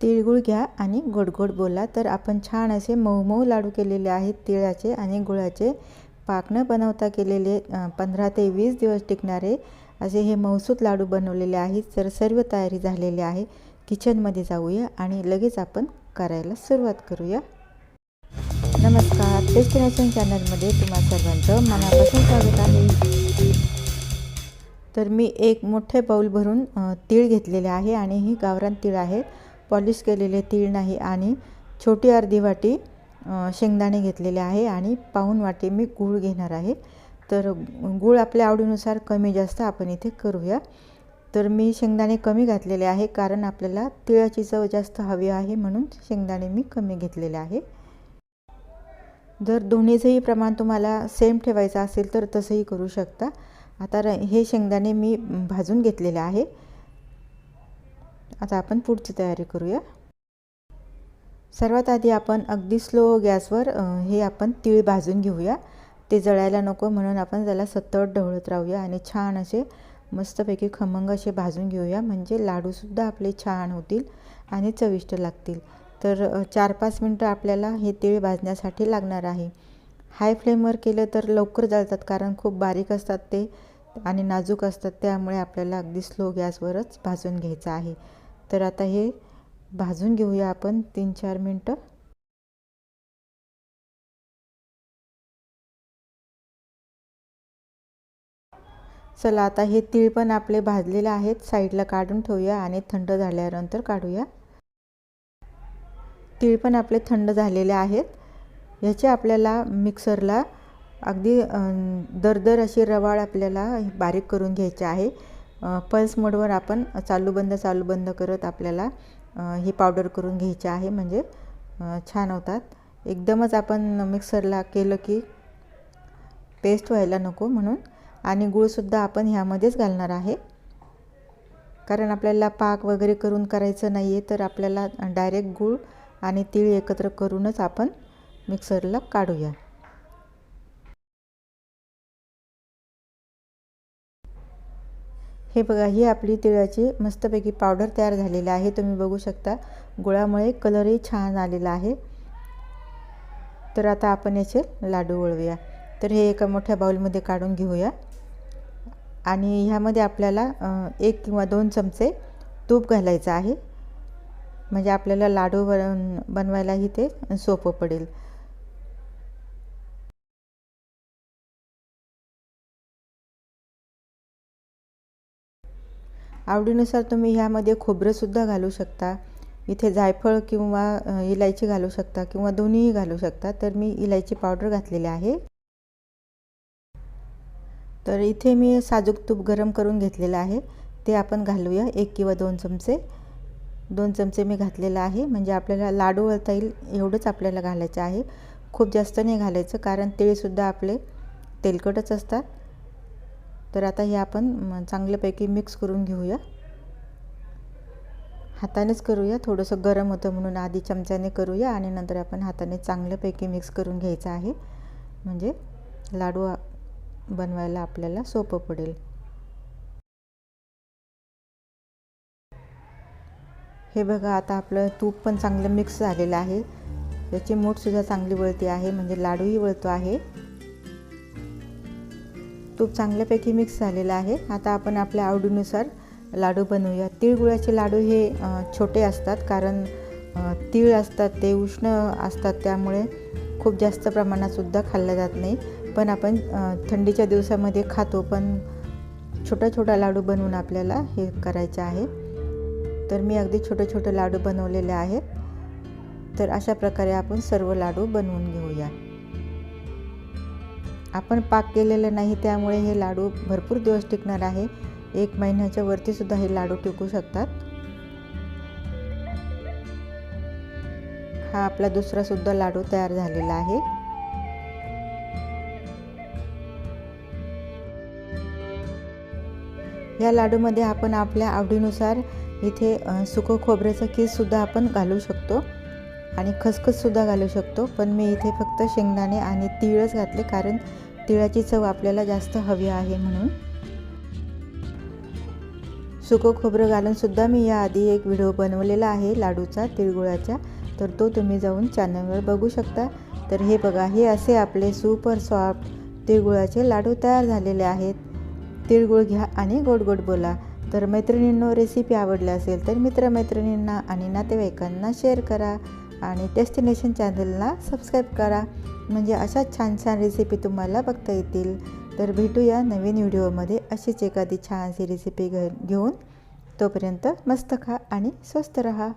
तिळगुळ घ्या आणि गोड गोड बोला. तर आपण छान असे मऊ मऊ लाडू केलेले आहेत. तिळाचे आणि गुळाचे पाक न बनवता केलेले पंधरा ते वीस दिवस टिकणारे असे हे मौसूत लाडू बनवलेले आहेत. तर सर्व तयारी झालेली आहे. किचनमध्ये जाऊया आणि लगेच आपण करायला सुरुवात करूया. नमस्कार. डेस्टिनेशन चॅनलमध्ये तुम्हा सर्वांचं मनापासून स्वागत आहे. तर मी एक मोठे बाऊल भरून तीळ घेतलेले आहे आणि ही गावरान तीळ आहेत पॉलिश केलेले तीळ नाही आणि छोटी अर्धी वाटी शेंगदाणे घेतलेले आहे आणि पाऊन वाटी मी गूळ घेणार आहे. तर गूळ आपल्या आवडीनुसार कमी जास्त आपण इथे करूया. तर मी शेंगदाणे कमी घातलेले आहे कारण आपल्याला तिळाची चव जास्त हवी आहे म्हणून शेंगदाणे मी कमी घेतलेले आहे. जर दोन्हीचंही प्रमाण तुम्हाला सेम ठेवायचं असेल तर तसंही करू शकता. आता हे शेंगदाणे मी भाजून घेतलेले आहे. आता आपण पुढची तयारी करूया. सर्वात आधी आपण अगदी स्लो गॅसवर हे आपण तीळ भाजून घेऊया. ते जळायला नको म्हणून आपण त्याला सतत ढवळत राहूया आणि छान असे मस्तपैकी खमंग असे भाजून घेऊया. म्हणजे लाडूसुद्धा आपले छान होतील आणि चविष्ट लागतील. तर चार पाच मिनटं आपल्याला हे तीळ भाजण्यासाठी लागणार आहे. हाय फ्लेमवर केलं तर लवकर जळतात कारण खूप बारीक असतात ते आणि नाजूक असतात. त्यामुळे आपल्याला अगदी स्लो गॅसवरच भाजून घ्यायचं आहे. तर आता हे भाजून घेऊया आपण तीन चार मिनटं. चला आता हे तीळ पण आपले भाजलेले आहेत. साईडला काढून ठेवूया आणि थंड झाल्यानंतर काढूया. तीळ पण आपले थंड झालेले आहेत. ह्याचे आपल्याला मिक्सरला अगदी दरदर अशी रवाळ आपल्याला बारीक करून घ्यायचे आहे. पल्स मोडवर आपण चालू बंद चालू बंद करत आपल्याला ही पावडर करून घ्यायची आहे. म्हणजे छान होतात. एकदमच आपण मिक्सरला केलं की पेस्ट व्हायला नको म्हणून. आणि गूळसुद्धा आपण ह्यामध्येच घालणार आहे. कारण आपल्याला पाक वगैरे करून करायचं नाही आहे तर आपल्याला डायरेक्ट गूळ आणि तीळ एकत्र करूनच आपण मिक्सरला काढूया. हे बघा ही आपली तिळाची मस्तपैकी पावडर तयार झालेली आहे. तुम्ही बघू शकता गुळामुळे कलरही छान आलेला आहे. तर आता आपण याचे लाडू वळवूया. तर हे एका मोठ्या बाऊलमध्ये काढून घेऊया. आणि ह्यामध्ये आपल्याला एक किंवा दोन चमचे तूप घालायचं आहे. म्हणजे आपल्याला लाडू बन बनवायलाही ते सोपं पडेल. आवडीनुसार तुम्ही ह्यामध्ये खोबरंसुद्धा घालू शकता. इथे जायफळ किंवा इलायची घालू शकता किंवा दोन्हीही घालू शकता. तर मी इलायची पावडर घातलेली आहे. तर इथे मी साजूक तूप गरम करून घेतलेलं आहे. ते आपण घालूया एक किंवा दोन चमचे. दोन चमचे मी घातलेलं आहे. म्हणजे आपल्याला लाडू वळता येईल एवढंच आपल्याला घालायचं आहे. खूप जास्त नाही घालायचं कारण तिळसुद्धा आपले तेलकटच असतात. तर आता हे आपण चांगल्यापैकी मिक्स करून घेऊया. हातानेच करूया. थोडंसं गरम होतं म्हणून आधी चमच्याने करूया आणि नंतर आपण हाताने चांगल्यापैकी मिक्स करून घ्यायचं आहे. म्हणजे लाडू बनवायला आपल्याला सोपं पडेल. हे बघा आता आपलं तूप पण चांगलं मिक्स झालेलं आहे. त्याची मूठसुद्धा चांगली वळती आहे. म्हणजे लाडूही वळतो आहे. तूप चांगल्यापैकी मिक्स झालेलं आहे. आता आपण आपल्या आवडीनुसार लाडू बनवूया. तिळगुळाचे लाडू हे छोटे असतात कारण तीळ असतात ते उष्ण असतात त्यामुळे खूप जास्त प्रमाणातसुद्धा खाल्लं जात नाही. पण आपण थंडीच्या दिवसामध्ये खातो पण छोटा छोटा लाडू बनवून आपल्याला हे करायचे आहे. तर मी अगदी छोटे छोटे लाडू बनवलेले आहेत. तर अशा प्रकारे आपण सर्व लाडू बनवून घेऊया. आपण पाक केलेलं नाही त्यामुळे हे लाडू भरपूर दिवस टिकणार आहे. एक महिन्याच्या वरतीसुद्धा हे लाडू टिकू शकतात. हा आपला दुसरासुद्धा लाडू तयार झालेला आहे. या लाडूमध्ये आपण आपल्या आवडीनुसार इथे सुकं खोबऱ्याचं कीससुद्धा आपण घालू शकतो. आणि खसखससुद्धा घालू शकतो पण मी इथे फक्त शेंगदाणे आणि तिळच घातले कारण तिळाची चव आपल्याला जास्त हवी आहे म्हणून. सुकं खोबरं घालूनसुद्धा मी याआधी एक व्हिडिओ बनवलेला आहे लाडूचा तिळगुळाच्या तर तो तुम्ही जाऊन चॅनलवर बघू शकता. तर हे बघा हे असे आपले सुपर सॉफ्ट तिळगुळाचे लाडू तयार झालेले आहेत. तिळगुळ घ्या आणि गोड गोड बोला. तर मैत्रिणींनो रेसिपी आवडली असेल तर मित्रमैत्रिणींना आणि नातेवाईकांना शेअर करा. आणि डेस्टिनेशन चॅनलला सबस्क्राईब करा. म्हणजे अशा छान छान रेसिपी तुम्हाला बघता येतील. तर भेटूया नवीन व्हिडिओमध्ये अशीच एखादी छानशी रेसिपी घ घेऊन. तोपर्यंत मस्त खा आणि स्वस्त रहा.